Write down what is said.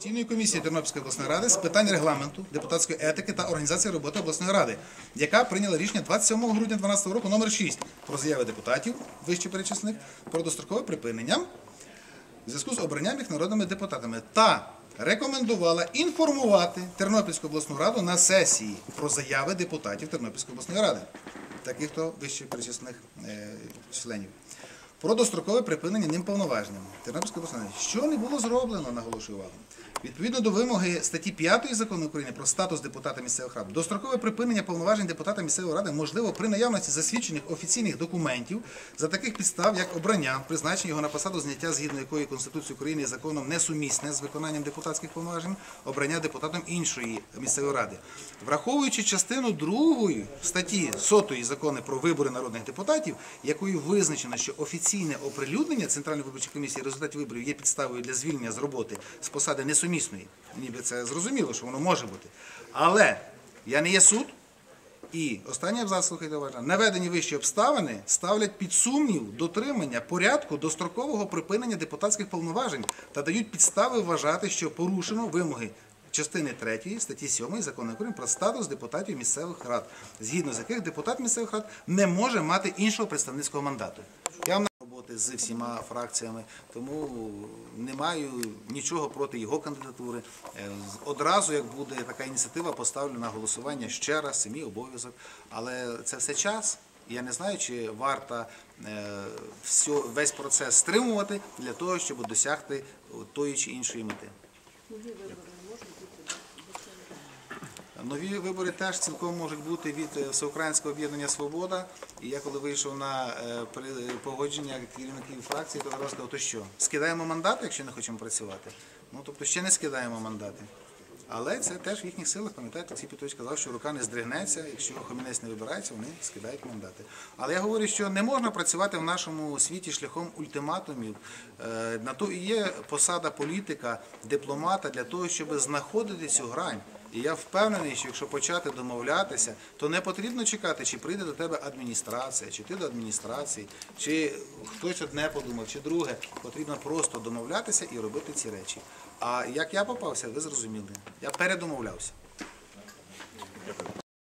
Постійної комісії Тернопільської обласної ради з питань регламенту, депутатської етики та організації роботи обласної ради, яка прийняла рішення 27 грудня 2012 року номер 6 про заяви депутатів вище перечислених про дострокове припинення в зв'язку з обранням їх народними депутатами та рекомендувала інформувати Тернопільську обласну раду на сесії про заяви депутатів Тернопільської обласної ради, таких то вище перечислених е, членів. Про дострокове припинення ним повноваженням Тернопільської обласної. Що не було зроблено, наголошую увагу. Відповідно до вимоги статті 5 закону України про статус депутата місцевих рад, дострокове припинення повноважень депутата місцевої ради можливо при наявності засвідчених офіційних документів за таких підстав, як обрання, призначення його на посаду зняття, згідно якої Конституції України законом несумісне з виконанням депутатських повноважень, обрання депутатом іншої місцевої ради. Враховуючи частину 2 статті 100 закону про вибори народних депутатів, якою визначено, що офіційне оприлюднення Центральної виборчої комісії результатів виборів є підставою для звільнення з роботи з посади несумісної, ніби це зрозуміло, що воно може бути. Але я не є суд, і останній абзац, слухайте уважно, наведені вищі обставини ставлять під сумнів дотримання порядку дострокового припинення депутатських повноважень та дають підстави вважати, що порушено вимоги частини 3 статті 7 закону України про статус депутатів місцевих рад, згідно з яких депутат місцевих рад не може мати іншого представницького мандату. Я з всіма фракціями, тому не маю нічого проти його кандидатури. Е, Одразу, як буде така ініціатива, поставлю на голосування ще раз, це мій обов'язок. Але це все час. Я не знаю, чи варто е, всьо- весь процес стримувати для того, щоб досягти тої чи іншої мети. Нові вибори теж цілком можуть бути від е, Всеукраїнського об'єднання Свобода. І я коли вийшов на е, при- погодження керівників фракції, то сказав, то що? Скидаємо мандати, якщо не хочемо працювати? Ну тобто ще не скидаємо мандати. Але це теж в їхніх силах, пам'ятаєте, ці Петрович сказав, що рука не здригнеться, якщо Хомінець не вибирається, вони скидають мандати. Але я говорю, що не можна працювати в нашому світі шляхом ультиматумів. Е, На то і є посада політика, дипломата для того, щоб знаходити цю грань. І я впевнений, що якщо почати домовлятися, то не потрібно чекати, чи прийде до тебе адміністрація, чи ти до адміністрації, чи хтось одне подумав, чи друге. Потрібно просто домовлятися і робити ці речі. А як я попався, ви зрозуміли. Я передомовлявся.